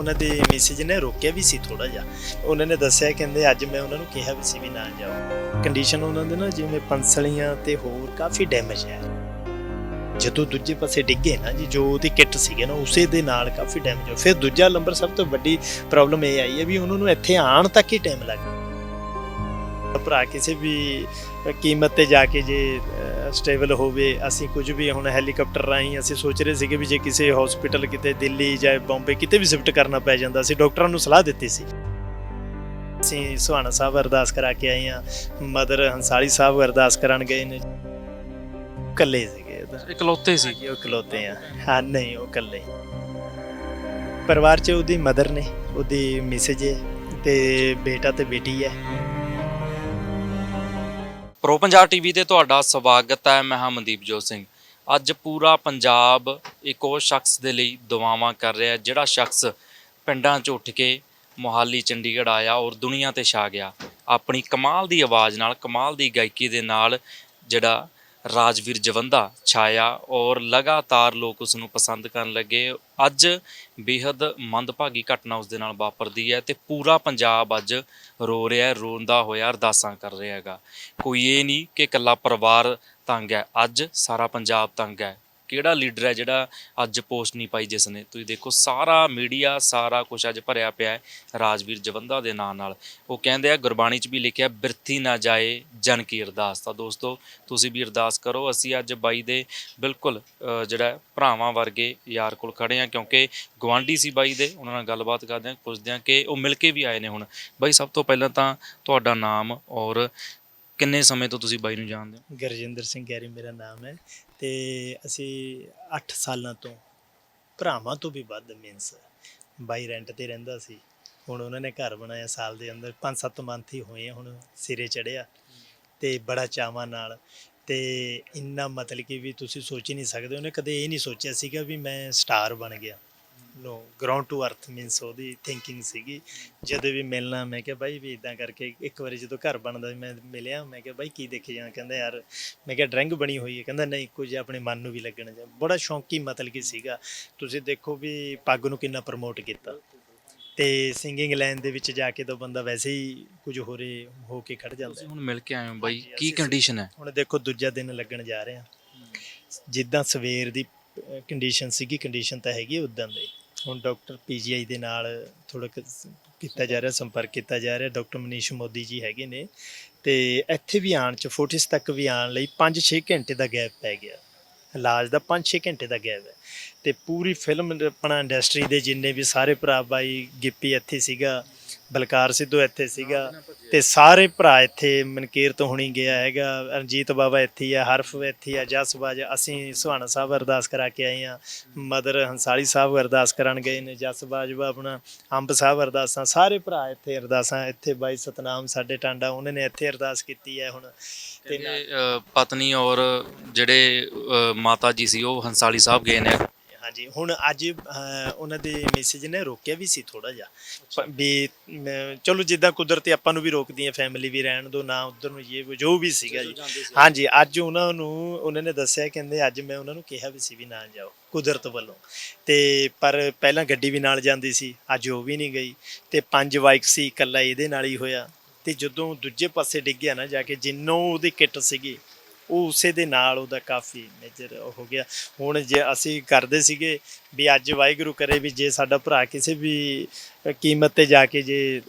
ਉਹਨਾਂ ਦੇ ਮੈਸੇਜ ਨੇ ਰੋਕਿਆ ਵੀ ਸੀ ਥੋੜਾ ਜਿਹਾ। ਉਹਨਾਂ ਨੇ ਦੱਸਿਆ ਕਹਿੰਦੇ ਅੱਜ ਮੈਂ ਉਹਨਾਂ ਨੂੰ ਕਿਹਾ ਵੀ ਸੀ ਵੀ ਨਾ ਜਾਓ। ਕੰਡੀਸ਼ਨ ਉਹਨਾਂ ਦੇ ਨਾ ਜਿਵੇਂ ਪੰਸਲੀਆਂ ਤੇ ਹੋਰ ਕਾਫੀ ਡੈਮੇਜ ਹੈ। ਜਦੋਂ ਦੂਜੇ ਪਾਸੇ ਡਿੱਗੇ ਨਾ ਜੀ, ਜੋ ਉਹਦੀ ਕਿੱਟ ਸੀਗੇ ਨਾ, ਉਸੇ ਦੇ ਨਾਲ ਕਾਫੀ ਡੈਮੇਜ ਹੋ ਫਿਰ ਦੂਜਾ ਨੰਬਰ ਸਭ ਤੋਂ ਵੱਡੀ ਪ੍ਰੋਬਲਮ ਇਹ ਆਈ ਹੈ ਵੀ ਉਹਨਾਂ ਨੂੰ ਇੱਥੇ ਆਉਣ ਤੱਕ ਹੀ ਟਾਈਮ ਲੱਗ ਗਿਆ ਭਰਾ ਕਿਸੇ ਵੀ ਕੀਮਤ ਤੇ ਜਾ ਕੇ ਜੇ ਸਟੇਬਲ ਹੋਵੇ ਅਸੀਂ ਕੁਝ ਵੀ ਹੁਣ ਹੈਲੀਕਾਪਟਰ ਰਾਹੀਂ ਅਸੀਂ ਸੋਚ ਰਹੇ ਸੀਗੇ ਵੀ ਜੇ ਕਿਸੇ ਹਸਪੀਟਲ ਕਿਤੇ ਦਿੱਲੀ ਜਾਂ ਬੰਬੇ ਕਿਤੇ ਵੀ ਸ਼ਿਫਟ ਕਰਨਾ ਪੈ ਜਾਂਦਾ ਸੀ ਡਾਕਟਰਾਂ ਨੂੰ ਸਲਾਹ ਦਿੱਤੀ ਸੀ। ਅਸੀਂ ਸੁਹਾਣਾ ਸਾਹਿਬ ਅਰਦਾਸ ਕਰਾ ਕੇ ਆਏ ਆ ਮਦਰ ਹੰਸਾਲੀ ਸਾਹਿਬ ਅਰਦਾਸ ਕਰਨ ਗਏ ਨੇ। ਇਕੱਲੇ ਸੀਗੇ ਇਕਲੌਤੇ ਸੀ? ਉਹ ਇਕਲੌਤੇ ਆ। ਹਾਂ ਨਹੀਂ ਉਹ ਇਕੱਲੇ। ਪਰਿਵਾਰ 'ਚ ਉਹਦੀ ਮਦਰ ਨੇ ਉਹਦੀ ਮਿਸਜ ਹੈ ਤੇ ਬੇਟਾ ਤੇ ਬੇਟੀ ਹੈ। ਪ੍ਰੋ ਪੰਜਾਬ ਟੀਵੀ ਤੇ ਤੁਹਾਡਾ ਸਵਾਗਤ ਹੈ, ਮੈਂ ਹਾਂ ਮਨਦੀਪ ਜੋਤ ਸਿੰਘ। ਅੱਜ ਪੂਰਾ ਪੰਜਾਬ ਇੱਕ ਉਹ ਸ਼ਖਸ ਦੇ ਲਈ ਦੁਆਵਾਂ ਕਰ ਰਿਹਾ ਜਿਹੜਾ ਸ਼ਖਸ ਪਿੰਡਾਂ 'ਚ ਉੱਠ ਕੇ ਮੋਹਾਲੀ, ਚੰਡੀਗੜ੍ਹ ਆਇਆ ਔਰ ਦੁਨੀਆ ਤੇ ਛਾ ਗਿਆ। ਆਪਣੀ ਕਮਾਲ ਦੀ ਆਵਾਜ਼ ਨਾਲ, ਕਮਾਲ ਦੀ ਗਾਇਕੀ ਦੇ ਨਾਲ ਜਿਹੜਾ ਰਾਜਵੀਰ ਜਵੰਦਾ ਛਾਇਆ ਔਰ ਲਗਾਤਾਰ ਲੋਕ ਉਸ ਨੂੰ ਪਸੰਦ ਕਰਨ ਲੱਗੇ। ਅੱਜ ਬੇहद ਮੰਦਭਾਗੀ ਘਟਨਾ ਉਸ ਦੇ ਨਾਲ ਵਾਪਰਦੀ ਹੈ ਤੇ ਪੂਰਾ ਪੰਜਾਬ ਅੱਜ ਰੋ ਰਿਹਾ ਹੈ, ਰੋਂਦਾ ਹੋਇਆ, ਅਰਦਾਸਾਂ ਕਰ ਰਿਹਾ ਹੈਗਾ। ਕੋਈ ਇਹ ਨਹੀਂ ਕਿ ਇਕੱਲਾ ਪਰਿਵਾਰ ਤੰਗ ਹੈ, ਅੱਜ ਸਾਰਾ ਪੰਜਾਬ ਤੰਗ ਹੈ। ਕਿਹੜਾ ਲੀਡਰ ਹੈ ਜਿਹੜਾ ਅੱਜ ਪੋਸਟ ਨਹੀਂ ਪਾਈ ਜਿਸ ਨੇ? ਤੁਸੀਂ ਦੇਖੋ, ਸਾਰਾ ਮੀਡੀਆ, ਸਾਰਾ ਕੁਝ ਅੱਜ ਭਰਿਆ ਪਿਆ ਹੈ ਰਾਜਵੀਰ ਜਵੰਦਾ ਦੇ ਨਾਂ ਨਾਲ। ਉਹ ਕਹਿੰਦੇ ਆ, ਗੁਰਬਾਣੀ 'ਚ ਵੀ ਲਿਖਿਆ, ਬਿਰਥੀ ਨਾ ਜਾਏ ਜਨ ਕੀ ਅਰਦਾਸ। ਤਾਂ ਦੋਸਤੋ, ਤੁਸੀਂ ਵੀ ਅਰਦਾਸ ਕਰੋ, ਅਸੀਂ ਅੱਜ ਬਾਈ ਦੇ ਬਿਲਕੁਲ ਜਿਹੜਾ ਭਰਾਵਾਂ ਵਰਗੇ ਯਾਰ ਕੋਲ ਖੜੇ ਆ ਕਿਉਂਕਿ ਗਵਾਂਢੀ ਸੀ ਬਾਈ ਦੇ। ਉਹਨਾਂ ਨਾਲ ਗੱਲਬਾਤ ਕਰਦੇ ਆ ਪੁੱਛਦੇ ਆ ਕਿ ਉਹ ਮਿਲ ਕੇ ਵੀ ਆਏ ਨੇ ਹੁਣ। ਬਾਈ, ਸਭ ਤੋਂ ਪਹਿਲਾਂ ਤਾਂ ਤੁਹਾਡਾ ਨਾਮ ਔਰ ਕਿੰਨੇ ਸਮੇਂ ਤੋਂ ਤੁਸੀਂ ਬਾਈ ਨੂੰ ਜਾਣਦੇ ਹੋ? ਗੁਰਜਿੰਦਰ ਸਿੰਘ ਗੈਰੀ ਮੇਰਾ ਨਾਮ ਹੈ। ਤੇ ਅਸੀਂ 8 ਸਾਲਾਂ ਤੋਂ ਭਰਾਵਾਂ ਤੋਂ ਵੀ ਵੱਧ ਮੀਨਸ ਬਾਈ ਰੈਂਟ ਤੇ ਰਹਿੰਦਾ ਸੀ। ਹੁਣ ਉਹਨਾਂ ਨੇ ਘਰ ਬਣਾਇਆ ਸਾਲ ਦੇ ਅੰਦਰ 5-7 ਮੰਥ ਹੀ ਹੋਏ ਹੁਣ ਸਿਰੇ ਚੜਿਆ ਤੇ ਬੜਾ ਚਾਵਾਂ ਨਾਲ ਤੇ ਇੰਨਾ ਮਤਲਬ ਕਿ ਵੀ ਤੁਸੀਂ ਸੋਚ ਹੀ ਨਹੀਂ ਸਕਦੇ। ਉਹਨੇ ਕਦੇ ਇਹ ਨਹੀਂ ਸੋਚਿਆ ਸੀਗਾ ਵੀ ਮੈਂ ਸਟਾਰ ਬਣ ਗਿਆ। No ground to earth means ਉਹਦੀ ਥਿੰਕਿੰਗ ਸੀਗੀ। ਜਦੋਂ ਵੀ ਮਿਲਣਾ ਮੈਂ ਕਿਹਾ ਬਾਈ ਵੀ ਇਦਾਂ ਕਰਕੇ ਇੱਕ ਵਾਰੀ ਜਦੋਂ ਘਰ ਬਣਦਾ ਮੈਂ ਮਿਲਿਆ ਮੈਂ ਕਿਹਾ ਬਾਈ ਕੀ ਦੇਖੀ ਜਾਣਾ? ਕਹਿੰਦਾ ਯਾਰ ਮੈਂ ਕਿਹਾ ਡਰਿੰਗ ਬਣੀ ਹੋਈ ਹੈ। ਕਹਿੰਦਾ ਨਹੀਂ ਕੁਝ ਆਪਣੇ ਮਨ ਨੂੰ ਵੀ ਲੱਗਣਾ ਚਾਹੀਦਾ ਬੜਾ ਸ਼ੌਂਕੀ ਮਤਲਬ ਕਿ ਸੀਗਾ। ਤੁਸੀਂ ਦੇਖੋ ਵੀ ਪੱਗ ਨੂੰ ਕਿੰਨਾ ਪ੍ਰਮੋਟ ਕੀਤਾ। ਤੇ ਸਿੰਗਿੰਗ ਲਾਈਨ ਦੇ ਵਿੱਚ ਜਾ ਕੇ ਤਾਂ ਬੰਦਾ ਵੈਸੇ ਹੀ ਕੁਝ ਹੋਰੇ ਹੋ ਕੇ ਖੜ ਜਾਂਦਾ। ਤੁਸੀਂ ਹੁਣ ਮਿਲ ਕੇ ਆਏ ਹੋ ਬਾਈ। ਕੀ ਕੰਡੀਸ਼ਨ ਹੈ? ਹੁਣ ਦੇਖੋ ਦੂਜਾ ਦਿਨ ਲੱਗਣ ਜਾ ਰਿਹਾ ਜਿੱਦਾਂ ਸਵੇਰ ਦੀ ਕੰਡੀਸ਼ਨ ਸੀਗੀ ਕੰਡੀਸ਼ਨ ਤਾਂ ਹੈਗੀ ਉਦਾਂ ਦੇ। ਹੁਣ ਡਾਕਟਰ ਪੀਜੀਆਈ ਦੇ ਨਾਲ ਥੋੜਾ ਕੀਤਾ ਜਾ ਰਿਹਾ, ਸੰਪਰਕ ਕੀਤਾ ਜਾ ਰਿਹਾ, ਡਾਕਟਰ ਮਨੀਸ਼ ਮੋਦੀ ਜੀ ਹੈਗੇ ਨੇ ਤੇ ਇੱਥੇ ਵੀ ਆਉਣ ਚ ਫੋਟਿਸ ਤੱਕ ਵੀ ਆਉਣ ਲਈ 5-6 ਘੰਟੇ ਦਾ ਗੈਪ ਪੈ ਗਿਆ। ਇਲਾਜ ਦਾ 5-6 ਘੰਟੇ ਦਾ ਗੈਪ ਹੈ। ਤੇ ਪੂਰੀ ਫਿਲਮ ਆਪਣਾ ਇੰਡਸਟਰੀ ਦੇ ਜਿੰਨੇ ਵੀ ਸਾਰੇ ਭਰਾ ਬਾਈ ਗਿੱਪੀ ਇੱਥੇ ਸੀਗਾ ਬਲਕਾਰ ਸਿੱਧੂ ਇੱਥੇ ਸੀਗਾ ਤੇ ਸਾਰੇ ਭਰਾ ਇੱਥੇ ਮਨਕੀਰ ਤੋਂ ਹੁਣੀ ਗਿਆ ਹੈਗਾ, ਰਣਜੀਤ ਬਾਬਾ ਇੱਥੇ ਆ, ਹਰਫ ਇੱਥੇ ਆ ਜਸਬਾਜ ਅਸੀਂ ਸੁਹਾਣਾ ਸਾਹਿਬ ਅਰਦਾਸ ਕਰਾ ਕੇ ਆਏ ਆ ਮਦਰ ਹੰਸਾਲੀ ਸਾਹਿਬ ਅਰਦਾਸ ਕਰਨ ਗਏ ਨੇ ਜਸਬਾਜ ਵਾ ਆਪਣਾ, ਅੰਬ ਸਾਹਿਬ ਅਰਦਾਸਾਂ, ਸਾਰੇ ਭਰਾ ਇੱਥੇ ਅਰਦਾਸਾਂ, ਇੱਥੇ ਬਾਈ ਸਤਨਾਮ ਸਾਡੇ ਟਾਂਡਾ, ਉਹਨਾਂ ਨੇ ਇੱਥੇ ਅਰਦਾਸ ਕੀਤੀ ਹੈ ਹੁਣ। ਤੇ ਪਤਨੀ ਔਰ ਜਿਹੜੇ ਮਾਤਾ ਜੀ ਸੀ, ਉਹ ਹੰਸਾਲੀ ਸਾਹਿਬ ਗਏ ਨੇ। ਹਾਂਜੀ ਹੁਣ ਅੱਜ ਅਹ, ਉਹਨਾਂ ਦੇ ਮੈਸੇਜ ਨੇ ਰੋਕਿਆ ਵੀ ਸੀ ਥੋੜਾ ਜਿਹਾ। ਪ- ਵੀ ਮੈਂ- ਚਲੋ ਜਿੱਦਾਂ ਕੁਦਰਤੀ ਆਪਾਂ ਨੂੰ ਵੀ ਰੋਕਦੀ ਹੈ ਫੈਮਿਲੀ ਵੀ ਰਹਿਣ ਦੋ ਨਾ ਉਧਰ ਨੂੰ ਇਹ ਜੋ ਵੀ ਸੀਗਾ ਜੀ। ਹਾਂਜੀ ਅੱਜ ਉਹਨਾਂ ਨੂੰ ਉਹਨਾਂ ਨੇ ਦੱਸਿਆ ਕਹਿੰਦੇ ਅੱਜ ਮੈਂ ਉਹਨਾਂ ਨੂੰ ਕਿਹਾ ਵੀ ਸੀ ਵੀ ਨਾ ਜਾਓ ਕੁਦਰਤ ਵੱਲੋਂ। ਤੇ ਪਰ ਪਹਿਲਾਂ ਗੱਡੀ ਵੀ ਨਾਲ ਜਾਂਦੀ ਸੀ ਅੱਜ ਉਹ ਵੀ ਨਹੀਂ ਗਈ। ਤੇ ਪੰਜ ਬਾਈਕ ਸੀ ਇਕੱਲਾ ਇਹਦੇ ਨਾਲ ਹੀ ਹੋਇਆ। ਤੇ ਜਦੋਂ ਦੂਜੇ ਪਾਸੇ ਡਿੱਗਿਆ ਨਾ ਜਾ ਕੇ ਜਿੰਨੋਂ ਉਹਦੀ ਕਿੱਟ ਸੀਗੀ ਉਹ ਉਸੇ ਦੇ ਨਾਲ ਉਹਦਾ ਕਾਫੀ ਮੇਜਰ ਹੋ ਗਿਆ। ਹੁਣ ਜੇ ਅਸੀਂ ਕਰਦੇ ਸੀਗੇ ਵੀ ਅੱਜ ਵਾਹਿਗੁਰੂ ਕਰੇ ਵੀ ਜੇ ਸਾਡਾ ਭਰਾ ਕਿਸੇ ਵੀ ਕੀਮਤ ਤੇ ਜਾ ਕੇ ਜੇ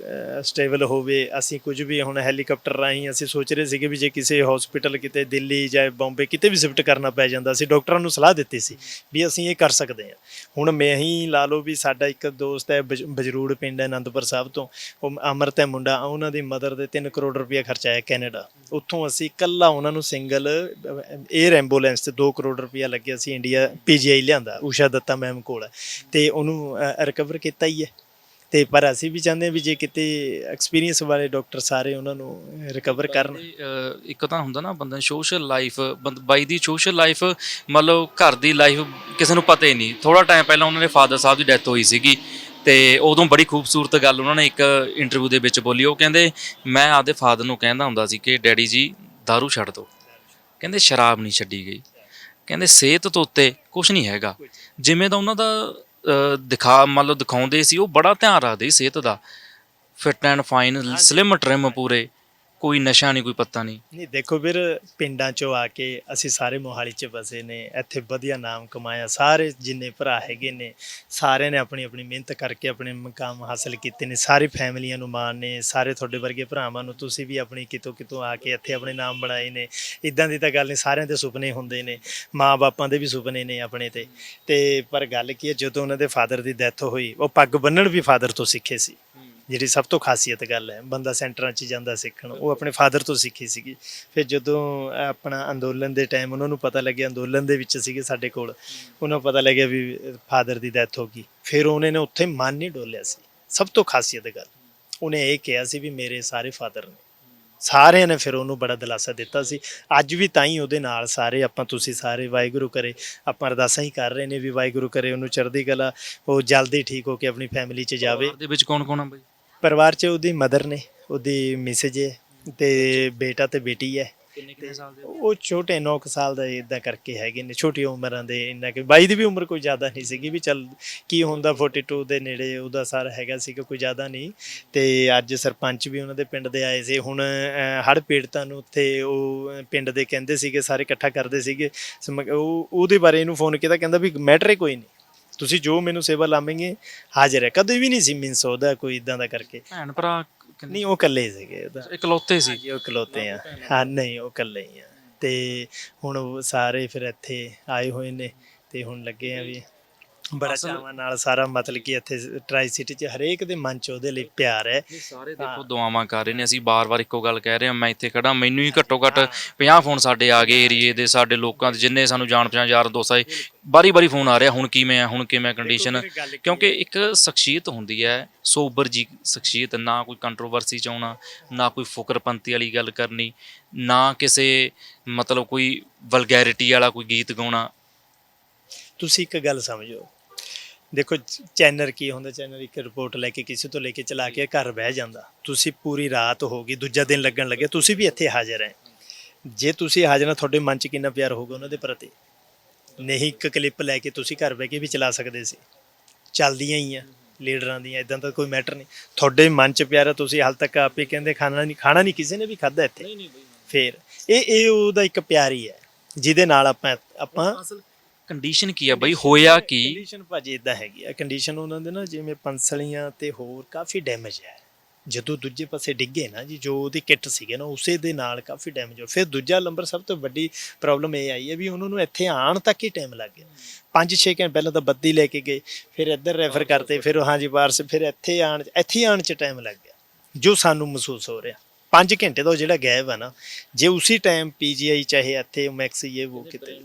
ਸਟੇਬਲ ਹੋਵੇ, ਅਸੀਂ ਕੁਝ ਵੀ ਹੁਣ ਹੈਲੀਕਾਪਟਰ ਰਾਹੀਂ ਅਸੀਂ ਸੋਚ ਰਹੇ ਸੀਗੇ ਵੀ ਜੇ ਕਿਸੇ ਹਸਪੀਟਲ ਕਿਤੇ ਦਿੱਲੀ ਜਾਂ ਬੰਬੇ ਕਿਤੇ ਵੀ ਸ਼ਿਫਟ ਕਰਨਾ ਪੈ ਜਾਂਦਾ ਸੀ ਡਾਕਟਰਾਂ ਨੂੰ ਸਲਾਹ ਦਿੱਤੀ ਸੀ ਵੀ ਅਸੀਂ ਇਹ ਕਰ ਸਕਦੇ ਹਾਂ। ਹੁਣ ਮੈਂ ਹੀ ਲਾ ਲਓ ਵੀ ਸਾਡਾ ਇੱਕ ਦੋਸਤ ਹੈ ਬਜ- ਬਜਰੂੜ ਪਿੰਡ ਅਨੰਦਪੁਰ ਸਾਹਿਬ ਤੋਂ, ਉਹ ਅਮਰਤ ਹੈ ਮੁੰਡਾ, ਉਹਨਾਂ ਦੀ ਮਦਰ ਦੇ 3 ਕਰੋੜ ਰੁਪਏ ਖਰਚਾ ਆਇਆ ਕੈਨੇਡਾ। ਉੱਥੋਂ ਅਸੀਂ ਇਕੱਲਾ ਉਹਨਾਂ ਨੂੰ ਸਿੰਗਲ 에ਅਰ ਐਂਬੂਲੈਂਸ ਤੇ 2 ਕਰੋੜ ਰੁਪਏ ਲੱਗਿਆ ਸੀ, ਇੰਡੀਆ, ਪੀਜੀਆਈ ਲਿਆਂਦਾ, ਊਸ਼ਾ ਦੱਤਾ ਮੈਮ ਕੋਲ ਹੈ। ਤੇ ਉਹਨੂੰ ਰਿਕਵਰ ਕੀਤਾ ਹੀ ਹੈ। ਤੇ ਪਰ ਅਸੀਂ ਵੀ ਚਾਹੁੰਦੇ ਹਾਂ ਵੀ ਜੇ ਕਿਤੇ ਐਕਸਪੀਰੀਅੰਸ ਵਾਲੇ ਡਾਕਟਰ ਸਾਰੇ ਉਹਨਾਂ ਨੂੰ ਰਿਕਵਰ ਕਰਨ। ਇੱਕ ਤਾਂ ਹੁੰਦਾ ਨਾ ਬੰਦਾ ਸੋਸ਼ਲ ਲਾਈਫ ਬਾਈ ਦੀ ਸੋਸ਼ਲ ਲਾਈਫ ਮੰਨ ਲਓ ਘਰ ਦੀ ਲਾਈਫ ਕਿਸੇ ਨੂੰ ਪਤਾ ਹੀ ਨਹੀਂ। ਥੋੜਾ ਟਾਈਮ ਪਹਿਲਾਂ ਉਹਨਾਂ ਦੇ ਫਾਦਰ ਸਾਹਿਬ ਦੀ ਡੈਥ ਹੋਈ ਸੀਗੀ। ਤੇ ਉਦੋਂ ਬੜੀ ਖੂਬਸੂਰਤ ਗੱਲ ਉਹਨਾਂ ਨੇ ਇੱਕ ਇੰਟਰਵਿਊ ਦੇ ਵਿੱਚ ਬੋਲੀ। ਉਹ ਕਹਿੰਦੇ ਮੈਂ ਆਪਦੇ ਫਾਦਰ ਨੂੰ ਕਹਿੰਦਾ ਹੁੰਦਾ ਸੀ ਕਿ ਡੈਡੀ ਜੀ दारू ਛੱਡ ਦਿਓ। ਕਹਿੰਦੇ ਸ਼ਰਾਬ ਨਹੀਂ ਛੱਡੀ ਗਈ। ਕਹਿੰਦੇ ਸਿਹਤ ਤੋਂ ਉੱਤੇ ਕੁਝ ਨਹੀਂ ਹੈਗਾ। ਜਿਵੇਂ ਦਾ ਉਹਨਾਂ ਦਾ ਦਿਖਾ, ਮੰਨ ਲਓ ਦਿਖਾਉਂਦੇ ਸੀ, ਉਹ ਬੜਾ ਧਿਆਨ ਰੱਖਦੇ ਸੀ ਸਿਹਤ ਦਾ। Fit and fine slim trim ਪੂਰੇ। ਕੋਈ ਨਸ਼ਾ ਨਹੀਂ, ਕੋਈ ਪੱਤਾ ਨਹੀਂ। ਨਹੀਂ, ਦੇਖੋ ਵੀਰ, ਪਿੰਡਾਂ ਚੋਂ ਆ ਕੇ ਅਸੀਂ ਸਾਰੇ ਮੋਹਾਲੀ ਚ ਵਸੇ ਨੇ, ਇੱਥੇ ਵਧੀਆ ਨਾਮ ਕਮਾਇਆ, ਸਾਰੇ ਜਿੰਨੇ ਭਰਾ ਹੈਗੇ ਨੇ, ਸਾਰਿਆਂ ਨੇ ਆਪਣੀ ਆਪਣੀ ਮਿਹਨਤ ਕਰਕੇ ਆਪਣੇ ਮਕਾਮ ਹਾਸਲ ਕੀਤੇ ਨੇ, ਸਾਰੇ ਫੈਮਲੀਆਂ ਨੂੰ ਮਾਣ ਨੇ, ਸਾਰੇ ਤੁਹਾਡੇ ਵਰਗੇ ਭਰਾਵਾਂ ਨੂੰ ਤੁਸੀਂ ਵੀ ਆਪਣੀ ਕਿਤੋਂ ਕਿਤੋਂ ਆ ਕੇ ਇੱਥੇ ਆਪਣੇ ਨਾਮ ਬਣਾਏ ਨੇ, ਇਦਾਂ ਦੀ ਤਾਂ ਗੱਲ ਨਹੀਂ, ਸਾਰਿਆਂ ਦੇ ਸੁਪਨੇ ਹੁੰਦੇ ਨੇ, ਮਾਂ-ਬਾਪਾਂ ਦੇ ਵੀ ਸੁਪਨੇ ਨੇ ਆਪਣੇ ਤੇ। ਤੇ ਪਰ ਗੱਲ ਕੀ ਹੈ, ਜਦੋਂ ਉਹਨਾਂ ਦੇ ਫਾਦਰ ਦੀ ਡੈਥ ਹੋਈ, ਉਹ ਪੱਗ ਬੰਨਣ ਵੀ ਫਾਦਰ ਤੋਂ ਸਿੱਖੇ ਸੀ। ਜਿਹੜੀ ਸਭ ਤੋਂ ਖਾਸੀਅਤ ਗੱਲ ਹੈ, ਬੰਦਾ ਸੈਂਟਰਾਂ 'ਚ ਜਾਂਦਾ ਸਿੱਖਣ, ਉਹ ਆਪਣੇ ਫਾਦਰ ਤੋਂ ਸਿੱਖੀ ਸੀਗੀ। ਫਿਰ ਜਦੋਂ ਆਪਣਾ ਅੰਦੋਲਨ ਦੇ ਟਾਈਮ ਉਹਨਾਂ ਨੂੰ ਪਤਾ ਲੱਗਿਆ, ਅੰਦੋਲਨ ਦੇ ਵਿੱਚ ਸੀਗੇ ਸਾਡੇ ਕੋਲ, ਉਹਨਾਂ ਨੂੰ ਪਤਾ ਲੱਗਿਆ ਵੀ ਫਾਦਰ ਦੀ ਡੈਥ ਹੋ ਗਈ। ਫਿਰ ਉਹਨੇ ਨੇ ਉੱਥੇ ਮਨ ਨਹੀਂ ਡੋਲਿਆ ਸੀ। ਸਭ ਤੋਂ ਖਾਸੀਅਤ ਗੱਲ, ਉਹਨੇ ਇਹ ਕਿਹਾ ਸੀ ਵੀ ਮੇਰੇ ਸਾਰੇ ਫਾਦਰ ਨੇ। ਸਾਰਿਆਂ ਨੇ ਫਿਰ ਉਹਨੂੰ ਬੜਾ ਦਿਲਾਸਾ ਦਿੱਤਾ ਸੀ। ਅੱਜ ਵੀ ਤਾਂ ਹੀ ਉਹਦੇ ਨਾਲ ਸਾਰੇ ਆਪਾਂ ਤੁਸੀਂ ਸਾਰੇ ਵਾਹਿਗੁਰੂ ਕਰੇ, ਆਪਾਂ ਅਰਦਾਸਾਂ ਹੀ ਕਰ ਰਹੇ ਨੇ ਵੀ ਵਾਹਿਗੁਰੂ ਕਰੇ ਉਹਨੂੰ ਚੜ੍ਹਦੀ ਕਲਾ, ਉਹ ਜਲਦੀ ਠੀਕ ਹੋ ਕੇ ਆਪਣੀ ਫੈਮਿਲੀ 'ਚ ਜਾਵੇ। ਦੇ ਵਿੱਚ ਕੌਣ ਕੌਣ ਆ ਬਾਈ? ਪਰਿਵਾਰ 'ਚ ਉਹਦੀ ਮਦਰ ਨੇ ਉਹਦੀ ਮਿਸਜ ਹੈ ਤੇ ਬੇਟਾ ਤੇ ਬੇਟੀ ਹੈ। ਕਿੰਨੇ ਕਿੰਨੇ ਸਾਲ ਦੇ ਉਹ ਛੋਟੇ 9 ਸਾਲ ਦਾ ਇਦਾਂ ਕਰਕੇ ਹੈਗੇ ਨੇ ਛੋਟੀ ਉਮਰਾਂ ਦੇ ਇੰਨਾ ਕਿ। ਬਾਈ ਦੀ ਵੀ ਉਮਰ ਕੋਈ ਜ਼ਿਆਦਾ ਨਹੀਂ ਸੀਗੀ ਵੀ ਚੱਲ ਕੀ ਹੁੰਦਾ 42 ਦੇ ਨੇੜੇ ਉਹਦਾ ਸਾਰ ਹੈਗਾ ਸੀ ਕਿ ਕੋਈ ਜ਼ਿਆਦਾ ਨਹੀਂ। ਤੇ ਅੱਜ ਸਰਪੰਚ ਵੀ ਉਹਨਾਂ ਦੇ ਪਿੰਡ ਦੇ ਆਏ ਸੀ। ਹੁਣ ਹੜ ਪੀੜਤਾਂ ਨੂੰ ਉੱਥੇ ਉਹ ਪਿੰਡ ਦੇ ਕਹਿੰਦੇ ਸੀਗੇ ਸਾਰੇ ਇਕੱਠਾ ਕਰਦੇ ਸੀਗੇ। ਉਹ ਉਹਦੇ ਬਾਰੇ ਇਹਨੂੰ ਫੋਨ ਕੀਤਾ ਕਹਿੰਦਾ ਵੀ ਮੈਟਰ ਹੀ ਕੋਈ ਨਹੀਂ। ਤੁਸੀਂ ਜੋ ਮੈਨੂੰ ਸੇਵਾ ਲਾਵੇਂਗੇ ਹਾਜ਼ਰ ਹੈ। ਕਦੇ ਵੀ ਨਹੀਂ ਸੀ ਮਿੰਸ ਉਹਦਾ ਕੋਈ ਇਦਾਂ ਦਾ ਕਰਕੇ। ਭੈਣ ਭਰਾ ਕਿੰਨੇ ਨਹੀਂ ਉਹ ਇਕੱਲੇ ਸੀਗੇ ਉਹਦਾ। ਇਕਲੌਤੇ ਸੀ? ਜੀ ਉਹ ਇਕਲੌਤੇ ਆ। ਹਾਂ ਨਹੀਂ ਉਹ ਇਕੱਲੇ ਹੀ ਆ। ਤੇ ਹੁਣ ਉਹ ਸਾਰੇ ਫਿਰ ਇੱਥੇ ਆਏ ਹੋਏ ਨੇ ਤੇ ਹੁਣ ਲੱਗੇ ਆ ਵੀ ਬੜਾ ਚਾਵਾਂ ਨਾਲ ਸਾਰਾ ਮਤਲਬ ਕਿ ਇੱਥੇ ਟਰਾਈ ਸਿਟੀ 'ਚ ਹਰੇਕ ਦੇ ਮਨ 'ਚ ਉਹਦੇ ਲਈ ਪਿਆਰ ਹੈ। ਸਾਰੇ ਦੇਖੋ ਦੁਆਵਾਂ ਕਰ ਰਹੇ ਨੇ ਅਸੀਂ ਬਾਰ-ਬਾਰ ਇੱਕੋ ਗੱਲ ਕਹਿ ਰਹੇ ਹਾਂ ਮੈਂ ਇੱਥੇ ਖੜਾ ਮੈਨੂੰ ਹੀ ਘੱਟੋ ਘੱਟ 50 ਫੋਨ ਸਾਡੇ ਆ ਗਏ ਏਰੀਏ ਦੇ ਸਾਡੇ ਲੋਕਾਂ ਦੇ ਜਿੰਨੇ ਸਾਨੂੰ ਜਾਣ ਪਛਾਣ ਯਾਰ ਦੋਸਤ ਆਏ ਬਾਰੀ-ਬਾਰੀ ਫੋਨ ਆ ਰਿਹਾ ਹੁਣ ਕਿਵੇਂ ਆ ਹੁਣ ਕਿਵੇਂ ਕੰਡੀਸ਼ਨ ਕਿਉਂਕਿ ਇੱਕ ਸ਼ਖਸੀਅਤ ਹੁੰਦੀ ਹੈ ਸੋਬਰ ਜੀ ਸ਼ਖਸੀਅਤ ਨਾ ਕੋਈ ਕੰਟਰੋਵਰਸੀ ਚ ਆਉਣਾ ਨਾ ਕੋਈ ਫੁਕਰਪੰਤੀ ਵਾਲੀ ਗੱਲ ਕਰਨੀ ਨਾ ਕਿਸੇ ਮਤਲਬ ਕੋਈ ਵਲਗੈਰਿਟੀ ਵਾਲਾ ਕੋਈ ਗੀਤ ਗਾਉਣਾ। ਤੁਸੀਂ ਇੱਕ ਗੱਲ ਸਮਝੋ ਦੇਖੋ ਚੈਨਲ ਕੀ ਹੁੰਦਾ ਚੈਨਲ ਇੱਕ ਰਿਪੋਰਟ ਲੈ ਕੇ ਕਿਸੇ ਤੋਂ ਲੈ ਕੇ ਚਲਾ ਕੇ ਘਰ ਬਹਿ ਜਾਂਦਾ। ਤੁਸੀਂ ਪੂਰੀ ਰਾਤ ਹੋ ਗਈ ਦੂਜਾ ਦਿਨ ਲੱਗਣ ਲੱਗੇ ਤੁਸੀਂ ਵੀ ਇੱਥੇ ਹਾਜ਼ਰ ਹੈ। ਜੇ ਤੁਸੀਂ ਹਾਜ਼ਰ ਨਾ ਤੁਹਾਡੇ ਮਨ 'ਚ ਕਿੰਨਾ ਪਿਆਰ ਹੋਊਗਾ ਉਹਨਾਂ ਦੇ ਪ੍ਰਤੀ? ਨਹੀਂ ਇੱਕ ਕਲਿੱਪ ਲੈ ਕੇ ਤੁਸੀਂ ਘਰ ਬਹਿ ਕੇ ਵੀ ਚਲਾ ਸਕਦੇ ਸੀ। ਚੱਲਦੀਆਂ ਹੀ ਆ ਲੀਡਰਾਂ ਦੀਆਂ ਇਦਾਂ ਤਾਂ ਕੋਈ ਮੈਟਰ ਨਹੀਂ। ਤੁਹਾਡੇ ਮਨ 'ਚ ਪਿਆਰ ਹੈ ਤੁਸੀਂ ਹਾਲ ਤੱਕ ਆਪੇ ਕਹਿੰਦੇ ਖਾਣਾ ਨਹੀਂ ਖਾਣਾ ਨਹੀਂ ਕਿਸੇ ਨੇ ਵੀ ਖਾਦਾ ਇੱਥੇ? ਨਹੀਂ ਨਹੀਂ ਬਈ। ਫੇਰ ਇਹ ਇਹ ਉਹਦਾ ਇੱਕ ਪਿਆਰ ਹੀ ਹੈ ਜਿਹਦੇ ਨਾਲ ਆਪਾਂ ਆਪਾਂ ਅਸਲ ਕੰਡੀਸ਼ਨ ਕੀ ਆ ਬਈ? ਹੋਇਆ ਕੀ? ਕੰਡੀਸ਼ਨ ਭਾਜੀ ਇਦਾਂ ਹੈਗੀ ਆ। ਕੰਡੀਸ਼ਨ ਉਹਨਾਂ ਦੇ ਨਾ ਜਿਵੇਂ ਪੰਸਲੀਆਂ ਤੇ ਹੋਰ ਕਾਫੀ ਡੈਮੇਜ ਹੈ ਜਦੋਂ ਦੂਜੇ ਪਾਸੇ ਡਿੱਗੇ ਨਾ ਜੀ ਜੋ ਉਹਦੀ ਕਿੱਟ ਸੀਗੇ ਨਾ ਉਸੇ ਦੇ ਨਾਲ ਕਾਫੀ ਡੈਮੇਜ ਹੋ ਫਿਰ ਦੂਜਾ ਨੰਬਰ ਸਭ ਤੋਂ ਵੱਡੀ ਪ੍ਰੋਬਲਮ ਇਹ ਆਈ ਹੈ ਵੀ ਉਹਨਾਂ ਨੂੰ ਇੱਥੇ ਆਉਣ ਤੱਕ ਹੀ ਟਾਈਮ ਲੱਗ ਗਿਆ। 5-6 ਘੰਟੇ ਪਹਿਲਾਂ ਤਾਂ ਬੱਦੀ ਲੈ ਕੇ ਗਏ ਫਿਰ ਇੱਧਰ ਰੈਫਰ ਕਰਤੇ ਫਿਰ ਹਾਂਜੀ ਵਾਰਸ ਫਿਰ ਇੱਥੇ ਆਣ ਇੱਥੇ ਹੀ ਆਉਣ 'ਚ ਟਾਈਮ ਲੱਗ ਗਿਆ ਜੋ ਸਾਨੂੰ ਮਹਿਸੂਸ ਹੋ ਰਿਹਾ। 5 ਘੰਟੇ ਦਾ ਉਹ ਜਿਹੜਾ ਗੈਪ ਆ ਨਾ ਜੇ ਉਸੇ ਟਾਈਮ ਪੀਜੀਆਈ ਚਾਹੇ ਇੱਥੇ ਮੈਕਸ ਇਹ ਉਹ ਕਿਤੇ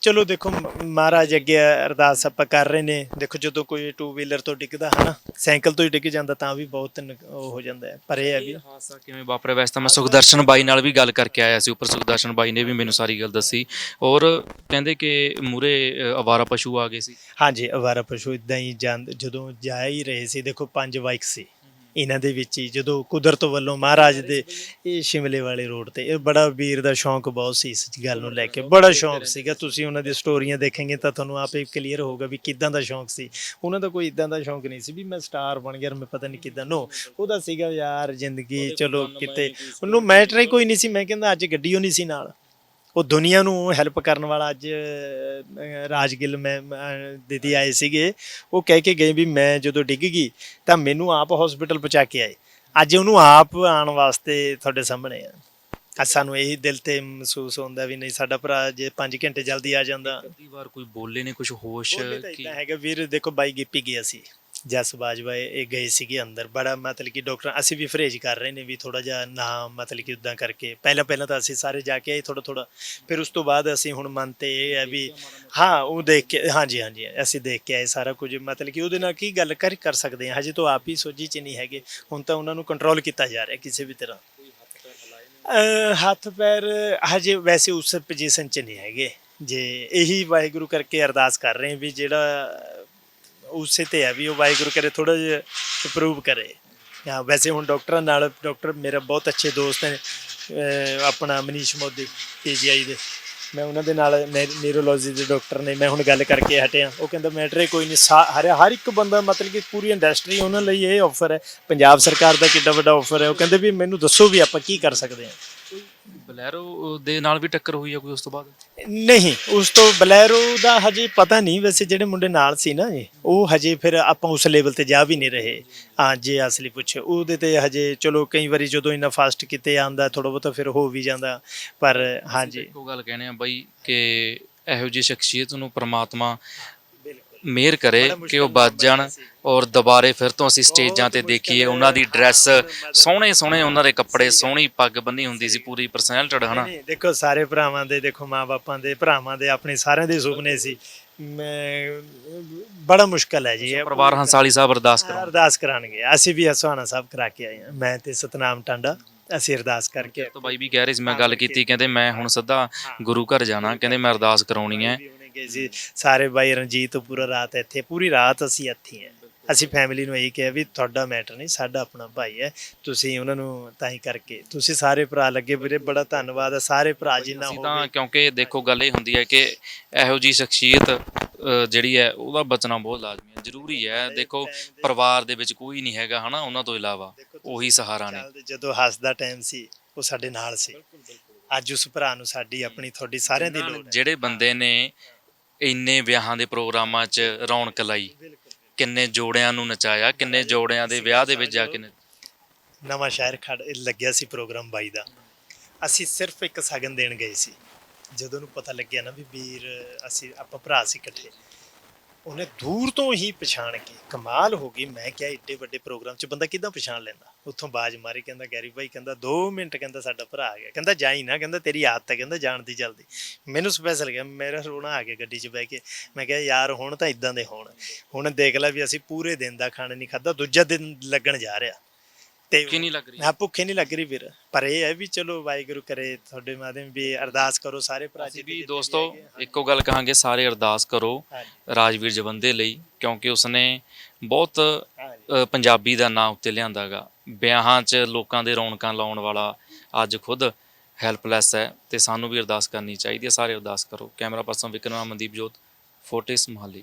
ਚਲੋ ਦੇਖੋ ਮਹਾਰਾਜ ਅੱਗੇ ਅਰਦਾਸ ਆਪਾਂ ਕਰ ਰਹੇ ਨੇ। ਦੇਖੋ ਜਦੋਂ ਕੋਈ ਟੂ ਵੀਲਰ ਤੋਂ ਡਿੱਗਦਾ ਹਨਾ ਸਾਈਕਲ ਤੋਂ ਹੀ ਡਿੱਗ ਜਾਂਦਾ ਤਾਂ ਵੀ ਬਹੁਤ ਨੁਕ- ਉਹ ਹੋ ਜਾਂਦਾ ਹੈ ਪਰ ਇਹ ਹੈ ਵੀ। ਹਾਦਸਾ ਕਿਵੇਂ ਵਾਪਰਿਆ? ਵੈਸੇ ਤਾਂ ਮੈਂ ਸੁਖਦਰਸ਼ਨ ਬਾਈ ਨਾਲ ਵੀ ਗੱਲ ਕਰਕੇ ਆਇਆ ਸੀ ਉੱਪਰ ਸੁਖਦਰਸ਼ਨ ਬਾਈ ਨੇ ਵੀ ਮੈਨੂੰ ਸਾਰੀ ਗੱਲ ਦੱਸੀ। ਔਰ ਕਹਿੰਦੇ ਕਿ ਮੂਰੇ ਅਵਾਰਾ ਪਸ਼ੂ ਆ ਗਏ ਸੀ। ਹਾਂਜੀ ਅਵਾਰਾ ਪਸ਼ੂ ਇਦਾਂ ਹੀ ਜਾਂਦ ਜਦੋਂ ਜਾ ਹੀ ਰਹੇ ਸੀ ਦੇਖੋ ਪੰਜ ਬਾਈਕ ਸੀ। ਇਹਨਾਂ ਦੇ ਵਿੱਚ ਹੀ ਜਦੋਂ ਕੁਦਰਤ ਵੱਲੋਂ ਮਹਾਰਾਜ ਦੇ ਇਹ ਸ਼ਿਮਲੇ ਵਾਲੇ ਰੋਡ ਤੇ। ਇਹ ਬੜਾ ਵੀਰ ਦਾ ਸ਼ੌਂਕ ਬਹੁਤ ਸੀ ਇਸ ਗੱਲ ਨੂੰ ਲੈ ਕੇ। ਬੜਾ ਸ਼ੌਂਕ ਸੀਗਾ। ਤੁਸੀਂ ਉਹਨਾਂ ਦੀ ਸਟੋਰੀਆਂ ਦੇਖਾਂਗੇ ਤਾਂ ਤੁਹਾਨੂੰ ਆਪੇ ਕਲੀਅਰ ਹੋਊਗਾ ਵੀ ਕਿਦਾਂ ਦਾ ਸ਼ੌਂਕ ਸੀ। ਉਹਨਾਂ ਦਾ ਕੋਈ ਇਦਾਂ ਦਾ ਸ਼ੌਂਕ ਨਹੀਂ ਸੀ ਵੀ ਮੈਂ ਸਟਾਰ ਬਣ ਗਿਆ ਮੈਂ ਪਤਾ ਨਹੀਂ ਕਿਦਾਂ। ਨੋ ਉਹਦਾ ਸੀਗਾ ਯਾਰ ਜ਼ਿੰਦਗੀ ਚਲੋ ਕਿਤੇ ਉਹਨੂੰ ਮੈਟਰ ਹੀ ਕੋਈ ਨਹੀਂ ਸੀ। ਮੈਂ ਕਹਿੰਦਾ ਅੱਜ ਗੱਡੀ ਉਹ ਨਹੀਂ ਸੀ ਨਾਲ। ਉਹ ਦੁਨੀਆ ਨੂੰ ਹੈਲਪ ਕਰਨ ਵਾਲਾ ਅੱਜ ਰਾਜਗਿੱਲ ਮੈਂ ਦੀਦੀ ਆਏ ਸੀਗੇ। ਉਹ ਕਹਿ ਕੇ ਗਏ ਵੀ ਮੈਂ ਜਦੋਂ ਡਿੱਗ ਗਈ ਤਾਂ ਮੈਨੂੰ ਆਪ ਹਸਪੀਟਲ ਪਹੁੰਚਾ ਕੇ ਆਏ। ਅੱਜ ਉਹਨੂੰ ਆਪ ਆਉਣ ਵਾਸਤੇ ਤੁਹਾਡੇ ਸਾਹਮਣੇ ਆ। ਅੱਜ ਸਾਨੂੰ ਇਹੀ ਦਿਲ ਤੇ ਮਹਿਸੂਸ ਹੁੰਦਾ ਵੀ ਨਹੀਂ ਸਾਡਾ ਭਰਾ ਜੇ 5 ਘੰਟੇ ਜਲਦੀ ਆ ਜਾਂਦਾ। ਕਈ ਵਾਰ ਕੋਈ ਬੋਲੇ ਨੇ ਕੁਝ ਹੋਸ਼ ਕੀ? ਹੈਗਾ ਵੀਰ ਦੇਖੋ ਬਾਈ ਗਿੱਪੀ ਗਿਆ ਸੀ ਜਸ ਬਾਜਵਾ ਇਹ ਗਏ ਸੀਗੇ ਅੰਦਰ। ਬੜਾ ਮਤਲਬ ਕਿ ਡਾਕਟਰ, ਅਸੀਂ ਵੀ ਫਰੇਜ ਕਰ ਰਹੇ ਨੇ ਵੀ ਥੋੜਾ ਜਿਹਾ ਨਾ ਮਤਲਬ ਕਿ ਉਦਾਂ ਕਰਕੇ। ਪਹਿਲਾਂ ਪਹਿਲਾਂ ਤਾਂ ਅਸੀਂ ਸਾਰੇ ਜਾ ਕੇ ਆਏ ਥੋੜਾ ਥੋੜਾ ਫਿਰ ਉਸ ਤੋਂ ਬਾਅਦ ਅਸੀਂ ਹੁਣ ਮਨ ਤੇ ਇਹ ਹੈ ਵੀ ਹਾਂ, ਉਹ ਦੇਖ ਕੇ, ਹਾਂਜੀ ਹਾਂਜੀ, ਅਸੀਂ ਦੇਖ ਕੇ ਆਏ ਸਾਰਾ ਕੁਝ। ਮਤਲਬ ਕਿ ਉਹਦੇ ਨਾਲ ਕੀ ਗੱਲ ਕਰ ਕਰ ਸਕਦੇ ਹਾਂ? ਹਜੇ ਤੋਂ ਆਪ ਹੀ ਸੋਝੀ ਚ ਨਹੀਂ ਹੈਗੇ। ਹੁਣ ਤਾਂ ਉਹਨਾਂ ਨੂੰ ਕੰਟਰੋਲ ਕੀਤਾ ਜਾ ਰਿਹਾ ਕਿਸੇ ਵੀ ਤਰ੍ਹਾਂ। ਹੱਥ ਪੈਰ ਹਜੇ ਵੈਸੇ ਉਸ ਪੋਜੀਸ਼ਨ 'ਚ ਨਹੀਂ ਹੈਗੇ। ਜੇ ਇਹੀ ਵਾਹਿਗੁਰੂ ਕਰਕੇ ਅਰਦਾਸ ਕਰ ਰਹੇ ਹਾਂ ਵੀ ਜਿਹੜਾ ਉਸੇ ਤੇ ਹੈ ਵੀ ਉਹ ਵਾਹਿਗੁਰੂ ਕਰੇ ਥੋੜਾ ਜਿਹਾ ਇੰਪਰੂਵ ਕਰੇ। ਹਾਂ, ਵੈਸੇ ਹੁਣ ਡਾਕਟਰਾਂ ਨਾਲ, ਡਾਕਟਰ ਮੇਰਾ ਬਹੁਤ ਅੱਛੇ ਦੋਸਤ ਨੇ ਆਪਣਾ ਮਨੀਸ਼ ਮੋਦੀ, ਪੀਜੀਆਈ ਦੇ। ਮੈਂ ਉਹਨਾਂ ਦੇ ਨਾਲ ਨਿਊਰੋਲੋਜੀ ਦੇ ਡਾਕਟਰ ਨੇ, ਮੈਂ ਹੁਣ ਗੱਲ ਕਰਕੇ ਹਟਿਆ। ਉਹ ਕਹਿੰਦਾ, ਮੈਟਰ ਕੋਈ ਨਹੀਂ, ਸਾ- ਹਰ ਹਰ ਇੱਕ ਬੰਦਾ, ਮਤਲਬ ਕਿ ਪੂਰੀ ਇੰਡਸਟਰੀ ਉਹਨਾਂ ਲਈ ਇਹ ਆਫਰ ਹੈ। ਪੰਜਾਬ ਸਰਕਾਰ ਦਾ ਕਿੱਡਾ ਵੱਡਾ ਆਫਰ ਹੈ। ਉਹ ਕਹਿੰਦੇ ਵੀ ਮੈਨੂੰ ਦੱਸੋ ਵੀ ਆਪਾਂ ਕੀ ਕਰ ਸਕਦੇ ਹਾਂ? ਬਲੈਰੋ ਦੇ ਨਾਲ ਵੀ ਟੱਕਰ ਹੋਈ ਹੈ ਕੋਈ ਉਸ ਤੋਂ ਬਾਅਦ? ਨਹੀਂ ਉਸ ਤੋਂ ਬਲੈਰੋ ਦਾ ਹਜੇ ਪਤਾ ਨਹੀਂ ਵੈਸੇ ਜਿਹੜੇ ਮੁੰਡੇ ਨਾਲ ਸੀ ਨਾ ਜੀ ਉਹ ਹਜੇ ਫਿਰ ਆਪਾਂ ਉਸ ਲੈਵਲ ਤੇ ਜਾ ਵੀ ਨਹੀਂ ਰਹੇ। ਹਾਂ ਜੇ ਅਸਲੀ ਪੁੱਛੇ ਉਹਦੇ ਤੇ ਹਜੇ ਚਲੋ ਕਈ ਵਾਰੀ ਜਦੋਂ ਇੰਨਾ ਫਾਸਟ ਕਿਤੇ ਆਂਦਾ ਥੋੜਾ ਬਹੁਤਾ ਫਿਰ ਹੋ ਵੀ ਜਾਂਦਾ ਪਰ ਹਾਂਜੀ। ਇੱਕੋ ਗੱਲ ਕਹਿੰਦੇ ਆ ਬਾਈ ਕਿ ਇਹੋ ਜਿਹੀ ਸ਼ਖਸੀਅਤ ਨੂੰ ਪ੍ਰਮਾਤਮਾ ਮਿਹਰ ਕਰੇ ਕਿ ਉਹ ਬਚ ਜਾਣ ਔਰ ਦੁਬਾਰੇ ਫਿਰ ਤੋਂ ਅਸੀਂ ਸਟੇਜਾਂ ਤੇ ਦੇਖੀਏ ਉਹਨਾਂ ਦੀ ਡਰੈਸ ਸੋਹਣੇ ਸੋਹਣੇ ਉਹਨਾਂ ਦੇ ਕੱਪੜੇ ਸੋਹਣੀ ਪੱਗ ਬੰਨੀ ਹੁੰਦੀ ਸੀ ਪੂਰੀ ਪਰਸਨੈਲਿਟੀ ਹਨਾ? ਨਹੀਂ ਦੇਖੋ ਸਾਰੇ ਭਰਾਵਾਂ ਦੇ ਦੇਖੋ ਮਾਪਿਆਂ ਦੇ ਭਰਾਵਾਂ ਦੇ ਆਪਣੇ ਸਾਰਿਆਂ ਦੇ ਸੁਪਨੇ ਸੀ। ਮੈਂ ਬੜਾ ਮੁਸ਼ਕਲ ਹੈ ਜੀ ਇਹ ਪਰਿਵਾਰ ਹੰਸਾਲੀ ਸਾਹਿਬ ਅਰਦਾਸ ਕਰੋ ਅਰਦਾਸ ਕਰਾਣਗੇ ਅਸੀਂ ਵੀ ਹਸਵਾਨਾ ਸਾਹਿਬ ਕਰਾ ਕੇ ਆਏ ਹਾਂ। ਮੈਂ ਤੇ ਸਤਨਾਮ ਟਾਂਡਾ ਅਸੀਂ ਅਰਦਾਸ ਕਰਕੇ ਤਾਂ ਬਾਈ ਵੀ ਕਹਿ ਰਹੇ ਸੀ ਮੈਂ ਗੱਲ ਕੀਤੀ ਕਹਿੰਦੇ ਮੈਂ ਹੁਣ ਸਿੱਧਾ ਗੁਰੂ ਘਰ ਜਾਣਾ ਕਹਿੰਦੇ ਮੈਂ ਅਰਦਾਸ ਕਰਾਉਣੀ ਹੈ ਗਏ ਸੀ ਸਾਰੇ ਬਾਈ ਰਣਜੀਤ ਪੂਰਾ ਰਾਤ ਇੱਥੇ ਪੂਰੀ ਰਾਤ ਅਸੀਂ ਇੱਥੇ ਹਾਂ। ਅਸੀਂ ਫੈਮਿਲੀ ਨੂੰ ਇਹ ਕਿਹਾ ਵੀ ਤੁਹਾਡਾ ਮੈਟਰ ਨਹੀਂ ਸਾਡਾ ਆਪਣਾ ਭਾਈ ਹੈ। ਤੁਸੀਂ ਉਹਨਾਂ ਨੂੰ ਤਾਂ ਹੀ ਕਰਕੇ ਤੁਸੀਂ ਸਾਰੇ ਭਰਾ ਲੱਗੇ ਵੀਰੇ ਬੜਾ ਧੰਨਵਾਦ ਹੈ ਸਾਰੇ ਭਰਾ ਜਿੰਨਾ ਅਸੀਂ ਤਾਂ ਕਿਉਂਕਿ ਦੇਖੋ ਗੱਲ ਇਹ ਹੁੰਦੀ ਹੈ ਕਿ ਇਹੋ ਜੀ ਸ਼ਖਸੀਅਤ ਜਿਹੜੀ ਹੈ ਉਹਦਾ ਬਚਣਾ ਬਹੁਤ ਲਾਜ਼ਮੀ ਹੈ ਜ਼ਰੂਰੀ ਹੈ। ਦੇਖੋ ਪਰਿਵਾਰ ਦੇ ਵਿੱਚ ਕੋਈ ਨਹੀਂ ਹੈਗਾ ਹਨਾ ਉਹਨਾਂ ਤੋਂ ਇਲਾਵਾ। ਉਹੀ ਸਹਾਰਾ ਨੇ। ਚੱਲਦੇ ਜਦੋਂ ਹੱਸਦਾ ਟਾਈਮ ਸੀ ਉਹ ਸਾਡੇ ਨਾਲ ਸੀ। ਅੱਜ ਉਸ ਭਰਾ ਨੂੰ ਸਾਡੀ ਆਪਣੀ ਤੁਹਾਡੀ ਸਾਰਿਆਂ ਦੀ ਲੋੜ ਹੈ। ਜਿਹੜੇ ਬੰਦੇ ਨੇ ਇੰਨੇ ਵਿਆਹਾਂ ਦੇ ਪ੍ਰੋਗਰਾਮਾਂ 'ਚ ਰੌਣਕ ਲਾਈ। ਕਿੰਨੇ ਜੋੜਿਆਂ ਨੂੰ ਨਚਾਇਆ, ਕਿੰਨੇ ਜੋੜਿਆਂ ਦੇ ਵਿਆਹ ਦੇ ਵਿੱਚ ਜਾ ਕੇ ਨ- ਨਵਾਂ ਸ਼ਹਿਰ ਖੜ ਲੱਗਿਆ ਸੀ ਪ੍ਰੋਗਰਾਮ ਬਾਈ ਦਾ। ਅਸੀਂ ਸਿਰਫ ਇੱਕ ਸਗਨ ਦੇਣ ਗਏ ਸੀ। ਜਦੋਂ ਨੂੰ ਪਤਾ ਲੱਗਿਆ ਨਾ ਵੀ ਵੀਰ, ਅਸੀਂ, ਆਪਾਂ ਭਰਾ ਸੀ ਇਕੱਠੇ। ਉਹਨੇ ਦੂਰ ਤੋਂ ਹੀ ਪਛਾਣ ਕੇ ਕਮਾਲ ਹੋ ਗਈ। ਮੈਂ ਕਿਹਾ, ਏਡੇ ਵੱਡੇ ਪ੍ਰੋਗਰਾਮ 'ਚ ਬੰਦਾ ਕਿੱਦਾਂ ਪਛਾਣ ਲੈਂਦਾ? ਉੱਥੋਂ ਬਾਜ ਮਾਰੀ, ਕਹਿੰਦਾ ਗੈਰੀ ਭਾਈ ਕਹਿੰਦਾ 2 ਮਿੰਟ, ਕਹਿੰਦਾ ਸਾਡਾ ਭਰਾ ਆ ਗਿਆ। ਕਹਿੰਦਾ ਜਾਈ ਨਾ, ਕਹਿੰਦਾ ਤੇਰੀ ਆਦਤ ਹੈ, ਕਹਿੰਦਾ ਜਾਣ ਦੀ ਜਲਦੀ। ਮੈਨੂੰ ਸਪੈਸ਼ਲ ਗਿਆ ਮੇਰਾ ਰੋਣਾ ਆ ਗਿਆ ਗੱਡੀ 'ਚ ਬਹਿ ਕੇ। ਮੈਂ ਕਿਹਾ, ਯਾਰ, ਹੁਣ ਤਾਂ ਇਦਾਂ ਦੇ ਹੋਣ। ਹੁਣ ਦੇਖ ਲੈ ਵੀ ਅਸੀਂ ਪੂਰੇ ਦਿਨ ਦਾ ਖਾਣਾ ਨਹੀਂ ਖਾਦਾ ਦੂਜਾ ਦਿਨ ਲੱਗਣ ਜਾ ਰਿਹਾ। ਤੇ ਕੀ ਨਹੀਂ ਲੱਗ ਰਹੀ। ਹਾਂ ਭੁੱਖੇ ਨਹੀਂ ਲੱਗ ਰਹੀ ਵੀਰ ਪਰ ਇਹ ਹੈ ਵੀ ਚਲੋ ਵਾਹਿਗੁਰੂ ਕਰੇ ਤੁਹਾਡੇ ਮਾਧਿਅਮ ਵੀ ਅਰਦਾਸ ਕਰੋ ਸਾਰੇ ਭਰਾ ਜਿੱਥੇ ਵੀ ਦੋਸਤੋ। ਇੱਕੋ ਗੱਲ ਕਹਾਂਗੇ ਸਾਰੇ ਅਰਦਾਸ ਕਰੋ ਰਾਜਵੀਰ ਜਵੰਦੇ ਲਈ ਕਿਉਂਕਿ ਉਸਨੇ ਬਹੁਤ ਪੰਜਾਬੀ ਦਾ ਨਾਂ ਉੱਤੇ ਲਿਆਂਦਾਗਾ। ਵਿਆਹਾਂ 'ਚ ਲੋਕਾਂ ਦੇ ਰੌਣਕਾਂ ਲਾਉਣ ਵਾਲਾ ਅੱਜ ਖੁਦ ਹੈਲਪਲੈਸ ਹੈ ਤੇ ਸਾਨੂੰ ਵੀ ਅਰਦਾਸ ਕਰਨੀ ਚਾਹੀਦੀ ਹੈ ਸਾਰੇ ਅਰਦਾਸ ਕਰੋ। ਕੈਮਰਾ ਪਰਸਨ ਵਿਕਰਮ ਅਮਨਦੀਪ ਜੋਤ ਫੋਰਟਿਸ ਮੋਹਾਲੀ।